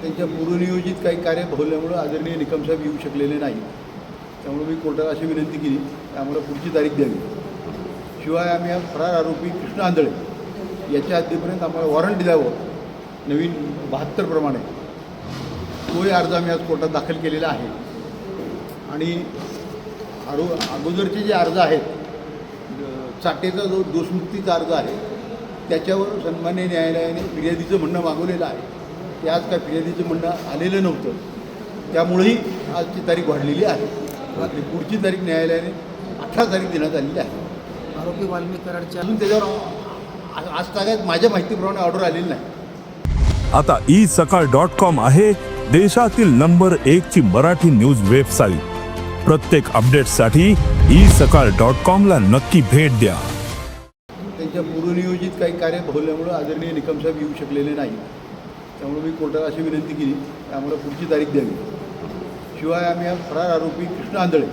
त्यांच्या पूर्वनियोजित काही कार्य भरवल्यामुळं आदरणीय निकमसाहेब येऊ शकलेले नाही त्यामुळे मी कोर्टाला अशी विनंती केली की आम्हाला पुढची तारीख द्यावी. शिवाय आम्ही आज फरार आरोपी कृष्ण आंधळे याच्या हद्दीपर्यंत आम्हाला वॉरंट द्यावं नवीन बहात्तरप्रमाणे तोही अर्ज आम्ही आज कोर्टात दाखल केलेला आहे. आणि आरो अगोदरचे जे अर्ज आहेत चाटेचा जो दोषमुक्तीचा अर्ज आहे त्याच्यावर सन्मान्य न्यायालयाने फिर्यादीचं म्हणणं मागवलेलं आहे. ते आज काय फिर्यादीचं म्हणणं आलेलं नव्हतं. त्यामुळेही आजची तारीख वाढलेली आहे. आणि पुढची तारीख न्यायालयाने अठरा तारीख देण्यात आलेली आहे. आरोपी वाल्मिक कराडच्या अजून त्याच्यावर आज आज तागायत माझ्या माहितीप्रमाणे ऑर्डर आलेली नाही. आता ई सकाळ डॉट कॉम आहे देशातील नंबर एक ची मराठी न्यूज वेबसाईट प्रत्येक अपडेटसाठी ई सकाळ डॉट कॉम ला नक्की भेट द्या. त्यांच्या पूर्वनियोजित काही कार्य भरवल्यामुळं आदरणीय निकमसाहेब येऊ शकलेले नाही त्यामुळे मी कोर्टाला अशी विनंती केली की आम्हाला पुढची तारीख द्यावी. शिवाय आम्ही आज फरार आरोपी कृष्ण आंधळे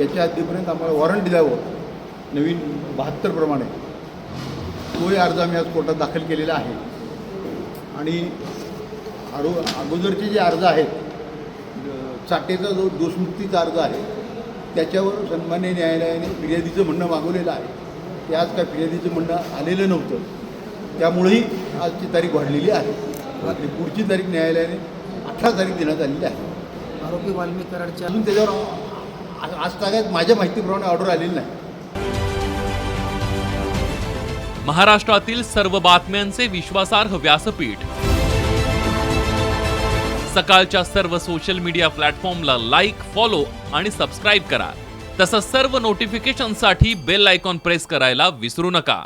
याच्या हद्दीपर्यंत आम्हाला वॉरंट द्यावं नवीन बहात्तरप्रमाणे तोही अर्ज आम्ही आज कोर्टात दाखल केलेला आहे. आणि आरो अगोदरचे जे अर्ज आहेत चाटेचा जो दोषमुक्तीचा अर्ज आहे त्याच्यावर सन्मान्य न्यायालयाने फिर्यादीचं म्हणणं मागवलेलं आहे. ते आज काय फिर्यादीचं म्हणणं आलेलं नव्हतं. त्यामुळेही आजची तारीख वाढलेली आहे. आणि पुढची तारीख न्यायालयाने अठरा तारीख देण्यात आलेली आहे. आरोपी वाल्मिक कराडच्या अजून त्याच्यावर आज- आज तागायत माझ्या माहितीप्रमाणे ऑर्डर आलेली नाही. महाराष्ट्रातील सर्व बातम्यांचे विश्वासार्ह व्यासपीठ. सकाळच्या सर्व सोशल मीडिया प्लॅटफॉर्मला लाईक फॉलो आणि सबस्क्राईब करा. तसंच सर्व नोटिफिकेशनसाठी बेल आयकॉन प्रेस करायला विसरू नका.